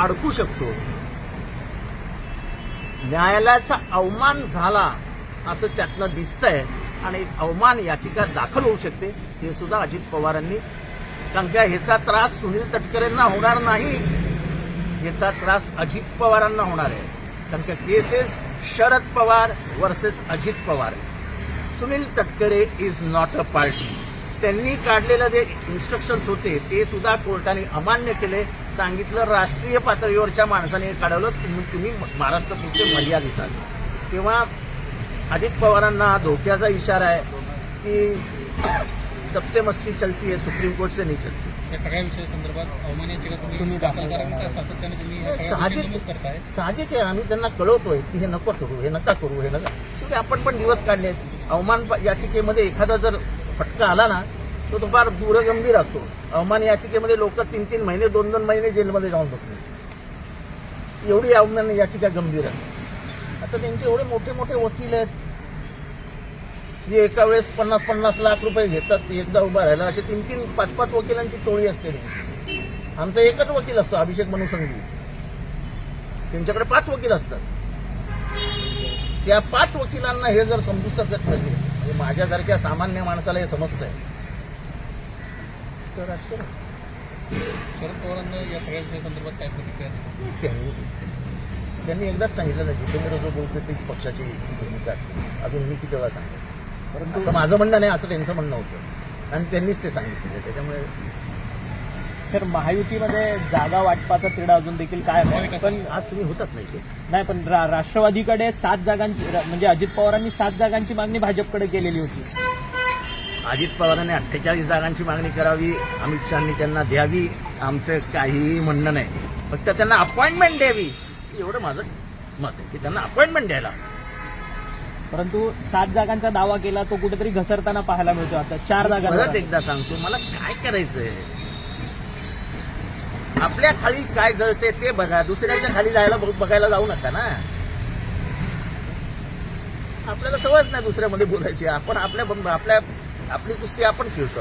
अडकू शकतो. न्यायालयाचा अवमान झाला असं त्यातनं दिसतंय आणि अवमान याचिका दाखल होऊ शकते. हे सुद्धा अजित पवारांनी कारण का ह्याचा त्रास सुनील तटकरेंना होणार नाही. ह्याचा त्रास अजित पवारांना होणार आहे. कारण का cases Sharad Pawar versus Ajit Pawar. Sunil Tatkare is not a party त्यांनी काढलेलं जे इन्स्ट्रक्शन्स होते ते सुद्धा कोर्टाने अमान्य केले. सांगितलं राष्ट्रीय पातळीवरच्या माणसाने काढवलं. तुम्ही तुम्ही महाराष्ट्र पुरते मर्यादित आहात. तेव्हा अजित पवारांना धोक्याचा इशारा आहे की सबसे मस्ती चलती है सुप्रीम कोर्ट से नाही चलती. या सगळ्या विषयासंदर्भात साहजिक- आहे. आम्ही त्यांना कळवतोय की हे नको करू हे नका करू हे नका. शेवटी आपण पण दिवस काढले आहेत अवमान याचिकेमध्ये एखादा जर फटका आला ना तो तो फार दूरगंभीर असतो. अवमान याचिकेमध्ये लोक तीन तीन महिने दोन दोन महिने जेलमध्ये जाऊन बसले. एवढी अवमान याचिका गंभीर आहे. आता त्यांचे एवढे मोठे मोठे वकील आहेत. जे एका वेळेस पन्नास पन्नास लाख रुपये घेतात एकदा उभा राहिला. असे तीन तीन पाच पाच वकिलांची टोळी असते. आमचा एकच वकील असतो अभिषेक मनुसंगी. त्यांच्याकडे पाच वकील असतात. त्या पाच वकिलांना हे जर समजू शकत नसेल म्हणजे माझ्यासारख्या सामान्य माणसाला हे समजतंय. तर असं शरद पवारांना या सगळ्या विषयासंदर्भात काय प्रतिक्रिया? त्यांनी एकदाच सांगितलं ना जितेंद्र जो बोलतो तीच पक्षाची भूमिका असते. अजून मी किती वेळा सांगतो परंतु असं माझं म्हणणं नाही असं त्यांचं म्हणणं होतं. आणि त्यांनीच ते सांगितलं. त्याच्यामुळे सर महायुतीमध्ये जागा वाटपाचा तिढा अजून देखील काय आहे? पण आज तुम्ही होतात नाही ते. नाही पण रा- राष्ट्रवादीकडे सात जागांची रा- म्हणजे अजित पवारांनी सात जागांची मागणी भाजपकडे केलेली होती. अजित पवारांनी अठ्ठेचाळीस जागांची मागणी करावी अमित शहानी त्यांना द्यावी आमचं काहीही म्हणणं नाही. फक्त त्यांना अपॉइंटमेंट द्यावी. एवढं माझं मत आहे की त्यांना अपॉइंटमेंट द्यायला परंतु सात जागांचा दावा केला तो कुठेतरी घसरताना पाहायला मिळतो. आता चार परत जागा एकदा सांगतो मला काय करायचंय? आपल्या खाली काय जळते ते बघा. दुसऱ्याच्या खाली जायला बघ- बघायला जाऊ नका ना. आपल्याला सवयच नाही दुसऱ्यामध्ये बोलायची. आपण आपल्या आपल्या आपली कुस्ती आपण खेळतो.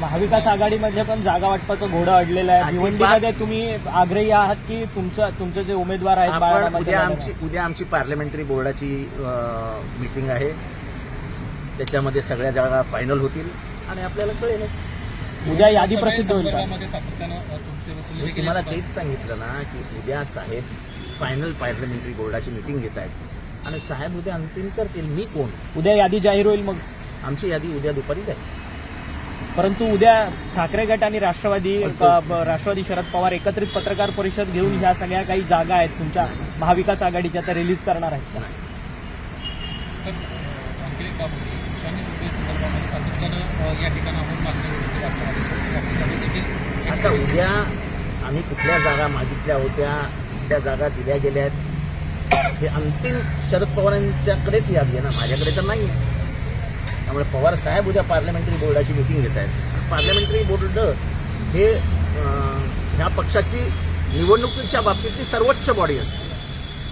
महाविकास आघाडीमध्ये पण जागा वाटपाचं घोडं अडलेलं आहे. भिवंडीमध्ये तुम्ही आग्रही आहात की तुमचं तुमचे जे उमेदवार आहेत उद्या आमची उद्या आमची पार्लमेंटरी बोर्डाची मीटिंग आहे. त्याच्यामध्ये सगळ्या जागा फायनल होतील. आणि आपल्याला कळेल. उद्या यादी प्रसिद्ध होईल का? मी तुम्हाला. तेच सांगितलं ना की उद्या साहेब फायनल पार्लमेंटरी बोर्डाची मीटिंग घेत आहेत. आणि साहेब उद्या अंतिम करतील. मी कोण? उद्या यादी जाहीर होईल मग? आमची यादी उद्या दुपारी जाईल. परंतु उद्या ठाकरे गट आणि राष्ट्रवादी राष्ट्रवादी शरद पवार एकत्रित पत्रकार परिषद घेऊन ह्या सगळ्या काही जागा आहेत. तुमच्या महाविकास आघाडीच्या त्या रिलीज करणार आहेत या देखील आता उद्या आम्ही कुठल्या जागा मागितल्या होत्या त्या जागा दिल्या गेल्या आहेत हे अंतिम शरद पवारांच्याकडेच याद आहे ना माझ्याकडे तर नाही आहे त्यामुळे पवार साहेब उद्या पार्लमेंटरी बोर्डाची मिटिंग घेत आहेत. पार्लमेंटरी बोर्ड हे ह्या पक्षाची निवडणुकीच्या बाबतीतली सर्वोच्च बॉडी असते.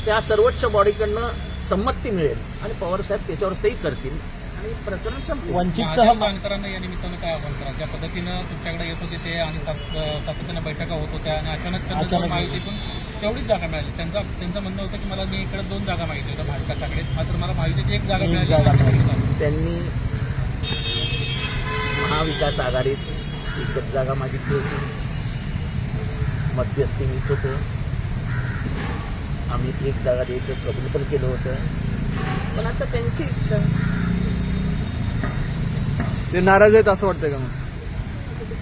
त्या सर्वोच्च बॉडीकडनं संमती मिळेल आणि पवार साहेब त्याच्यावर सही करतील. आणि प्रकरण संपलं. वंचितसह महादेव जानकरांना या निमित्तानं काय आव्हान करा ज्या पद्धतीनं तुमच्याकडे येत होते ते आणि सात- सातत्यानं बैठका होत होत्या आणि अचानक त्यांना अचानक. महायुतीतून तेवढीच जागा मिळाली. त्यांचा त्यांचं म्हणणं होतं की मला मी इकडे दोन जागा मागितल्या होत्या महाविकास आघाडीत मात्र मला महायुतीची एक जागा एक मिळाली जागा मिळाली. त्यांनी महाविकास आघाडीत एकच जागा मागितली होती. मध्यस्थी मीच होतो. आम्ही एक जागा द्यायचं कबूल पण केलं होतं. पण आता त्यांची इच्छा. ते नाराज आहेत असं वाटतंय का मग?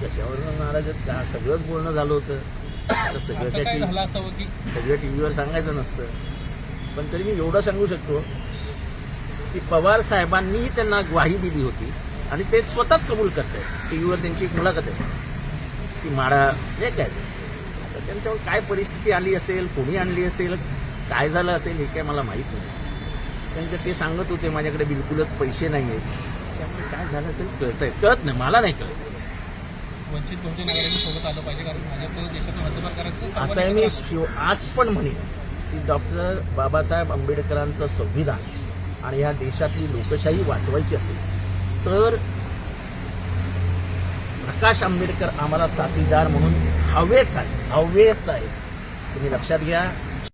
कशावरून नाराज आहेत का? सगळंच बोलणं झालं होतं. आता सगळं असं काय टी झालं असावं की सगळं टी व्हीवर सांगायचं नसतं. पण तरी मी एवढं सांगू शकतो की पवार साहेबांनीही त्यांना ग्वाही दिली होती आणि ते स्वतःच कबूल करत आहेत टी व्हीवर त्यांची एक मुलाखत आहे. की माडा हे काय? आता त्यांच्यावर काय परिस्थिती आली असेल? कोणी आणली असेल? काय झालं असेल? हे काय मला माहीत नाही. कारण ते सांगत होते माझ्याकडे बिलकुलच पैसे नाही आहेत त्यामुळे काय झालं असेल कळतंय. कळत नाही मला नाही कळत. वंचित बहुजन आघाडीने सोबत आलं पाहिजे कारण भाजप देशातून हद्दपार करायचं असं आहे मी शिव- आज पण म्हणेन की डॉक्टर बाबासाहेब आंबेडकरांचं संविधान आणि ह्या देशातली लोकशाही वाचवायची असेल तर प्रकाश आंबेडकर आम्हाला साथीदार म्हणून हवेच आहे हवेच आहे. तुम्ही लक्षात घ्या